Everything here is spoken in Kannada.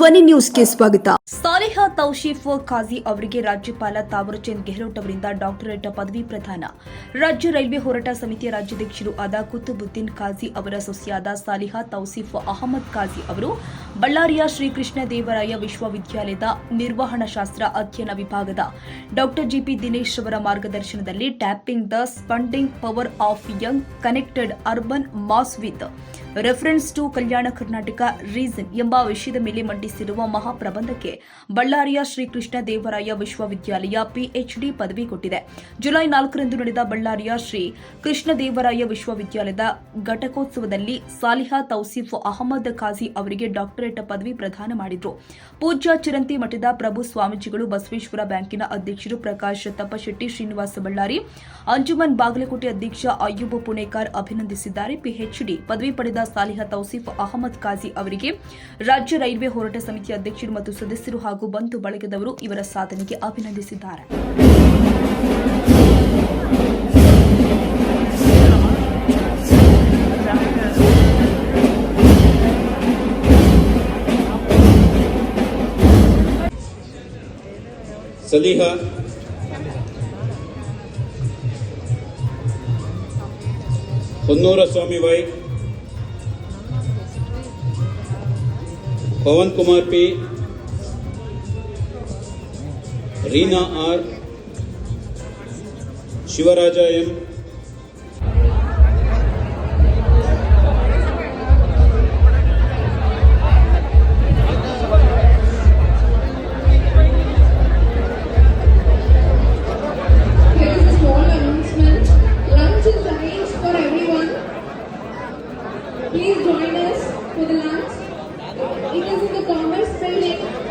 ಧ್ವನಿ ನ್ಯೂಸ್ಗೆ ಸ್ವಾಗತ. ಸಾಲಿಹಾ ತೌಶೀಫ್ ಖಾಜಿ ಅವರಿಗೆ ರಾಜ್ಯಪಾಲ ತಾವರ್ಚಂದ್ ಗೆಹ್ಲೋಟ್ ಅವರಿಂದ ಡಾಕ್ಟರೇಟ್ ಪದವಿ ಪ್ರದಾನ. ರಾಜ್ಯ ರೈಲ್ವೆ ಹೋರಾಟ ಸಮಿತಿಯ ರಾಜ್ಯಾಧ್ಯಕ್ಷರು ಆದ ಕುತುಬುದ್ದೀನ್ ಖಾಜಿ ಅವರ ಸೊಸೆಯಾದ ಸಾಲಿಹಾ ತೌಸೀಫ್ ಅಹಮದ್ ಖಾಜಿ ಅವರು ಬಳ್ಳಾರಿಯ ಶ್ರೀಕೃಷ್ಣ ದೇವರಾಯ ವಿಶ್ವವಿದ್ಯಾಲಯದ ನಿರ್ವಹಣಾ ಶಾಸ್ತ್ರ ಅಧ್ಯಯನ ವಿಭಾಗದ ಡಾಕ್ಟರ್ ಜಿಪಿ ದಿನೇಶ್ ಅವರ ಮಾರ್ಗದರ್ಶನದಲ್ಲಿ tapping the spending power of young connected urban mass with reference to Kalyana Karnataka region ಎಂಬ ವಿಷಯದ ಮೇಲೆ ಮಂಡಿಸಿರುವ ಮಹಾಪ್ರಬಂಧಕ್ಕೆ ಬಳ್ಳಾರಿಯ ಶ್ರೀಕೃಷ್ಣ ದೇವರಾಯ ವಿಶ್ವವಿದ್ಯಾಲಯ ಪಿಎಚ್ಡಿ ಪದವಿ ಕೊಟ್ಟಿದೆ. ಜುಲೈ ನಾಲ್ಕರಂದು ನಡೆದ ಬಳ್ಳಾರಿಯ ಶ್ರೀ ಕೃಷ್ಣ ದೇವರಾಯ ವಿಶ್ವವಿದ್ಯಾಲಯದ ಘಟಕೋತ್ಸವದಲ್ಲಿ ಸಾಲಿಹಾ ತೌಸೀಫ್ ಅಹಮದ್ ಖಾಜಿ ಅವರಿಗೆ ಡಾಕ್ಟರೇಟ್ ಪದವಿ ಪ್ರದಾನ ಮಾಡಿದ್ರು. ಪೂಜ್ಯ ಚಿರಂತಿ ಮಠದ ಪ್ರಭು ಸ್ವಾಮೀಜಿಗಳು ಬಸವೇಶ್ವರ ಬ್ಯಾಂಕಿನ ಅಧ್ಯಕ್ಷರು ಪ್ರಕಾಶ್ ತಪ್ಪಶೆಟ್ಟಿ ಶ್ರೀನಿವಾಸ ಬಳ್ಳಾರಿ, ಅಂಜುಮನ್ ಬಾಗಲಕೋಟೆ ಅಧ್ಯಕ್ಷ ಅಯ್ಯೂಬ್ ಪುಣೇಕರ್ ಅಭಿನಂದಿಸಿದ್ದಾರೆ. ಪಿಎಚ್ಡಿ ಪದವಿ ಪಡೆದ ಸಾಲಿಹ ತೌಸೀಫ್ ಅಹಮದ್ ಖಾಜಿ ಅವರಿಗೆ ರಾಜ್ಯ ರೈಲ್ವೆ ಹೋರಾಟ ಸಮಿತಿ ಅಧ್ಯಕ್ಷರು ಮತ್ತು ಸದಸ್ಯರು ಹಾಗೂ ಬಂಧು ಬಳಗದವರು ಇವರ ಸಾಧನೆಗೆ ಅಭಿನಂದಿಸಿದ್ದಾರೆ. Saliha Honnura Swamy Y Pavan Kumar P Reena R Shivaraja M Is in the Congress building.